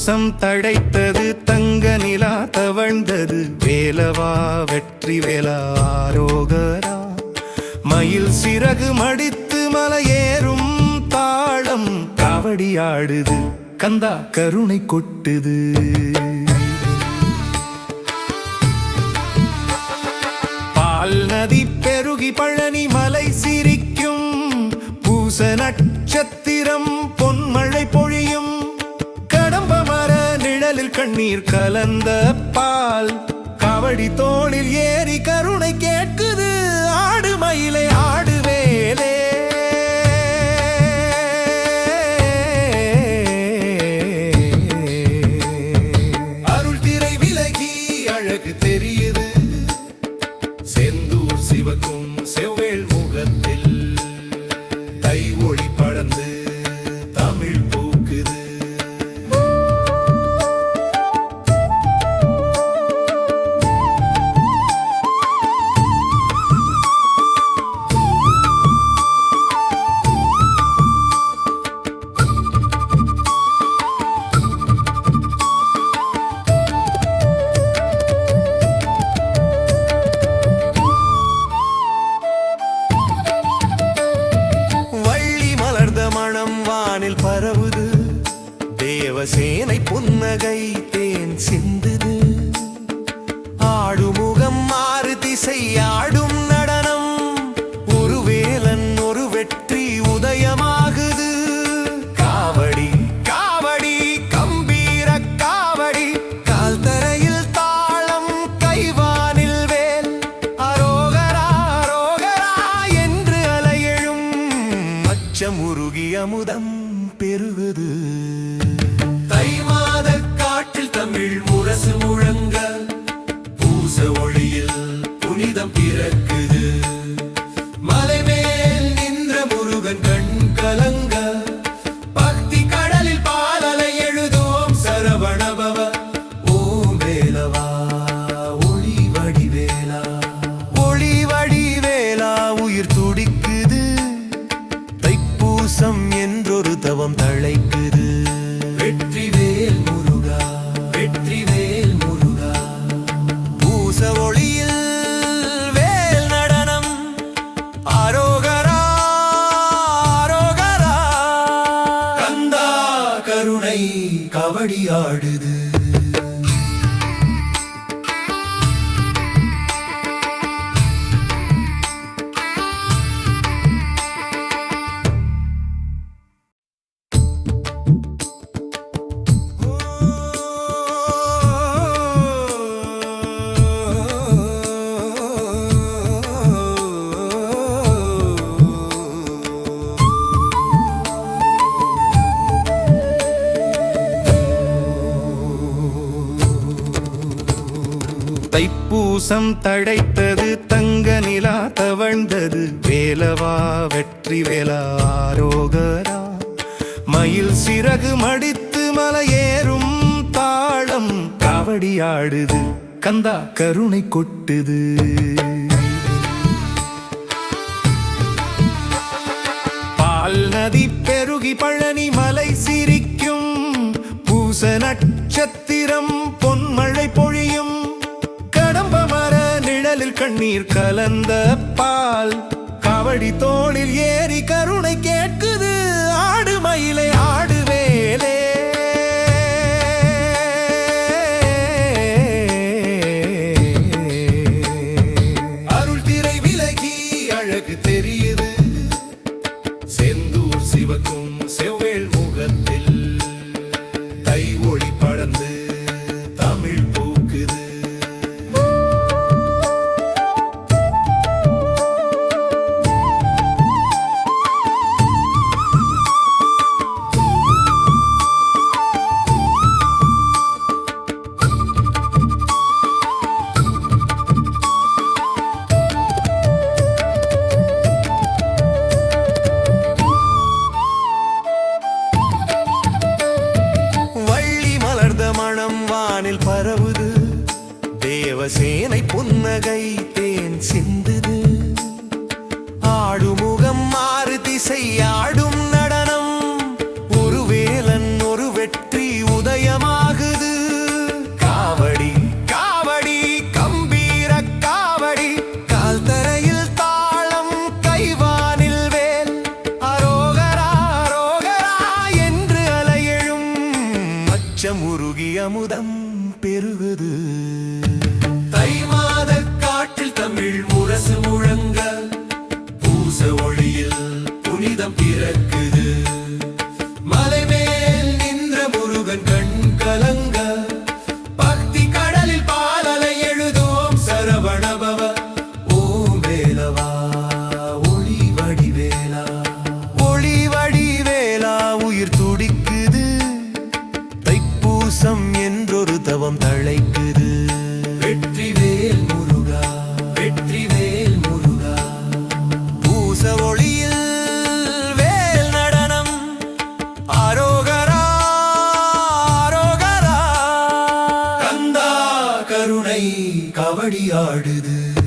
பூசம் தடைத்தது தங்க நிலா தவழ்ந்தது. வேலவா வெற்றி வேலா ஆரோகரா. மயில் சிறகு மடித்து மலையேறும் தாளம் காவடி ஆடுது கந்தா கருணை கொட்டுது. பால் நதி பெருகி பழனி மலை சிரிக்கும் பூச நட்டு கண்ணீர் கலந்த பால் காவடி தோளில் ஏறி தேவசேனை புன்னகை தேன் சிந்துது. ஆடுமுகம் மாறு திசை ஆடும் நடனம். ஒரு வேலன் ஒரு வெற்றி உதயமாகுது. காவடி காவடி கம்பீர காவடி. கால் தரையில் தாளம் கைவானில் வேல். அரோகரா அரோகரா என்று அலையெழும். அச்சமுருகி அமுதம் பெருகுது தமிழ் முரசு முழங்க பூச ஒளியில் புனிதம் பிறக்குது. கவடி ஆடுது. பூசம் தடைத்தது தங்க நிலா தவழ்ந்தது. வேலவா வெற்றி வேலா ஆரோகரா. மயில் சிறகு மடித்து மலையேறும் தாளம் காவடி ஆடுது கந்தா கருணை கொட்டுது. பால் நதி பெருகி பழனி கண்ணீர் கலந்த பால் கவடி தோளில் ஏறி கருணை கேட்குது. ஆடு மயிலை புன்னகை தேன் சிந்துது. ஆடுமுகம் மாறு திசை ஆடும் நடனம். ஒரு வேலன் ஒரு வெற்றி உதயமாகுது. காவடி காவடி கம்பீர காவடி. கால் தரையில் தாளம் கைவானில் வேல். அரோகரா அரோகரா என்று அலையெழும். அச்சம் உருகி அமுதம் தமிழ் முரசு முழங்க பூச ஒளியில் புனிதம் பிறக்குது. விளையாடுது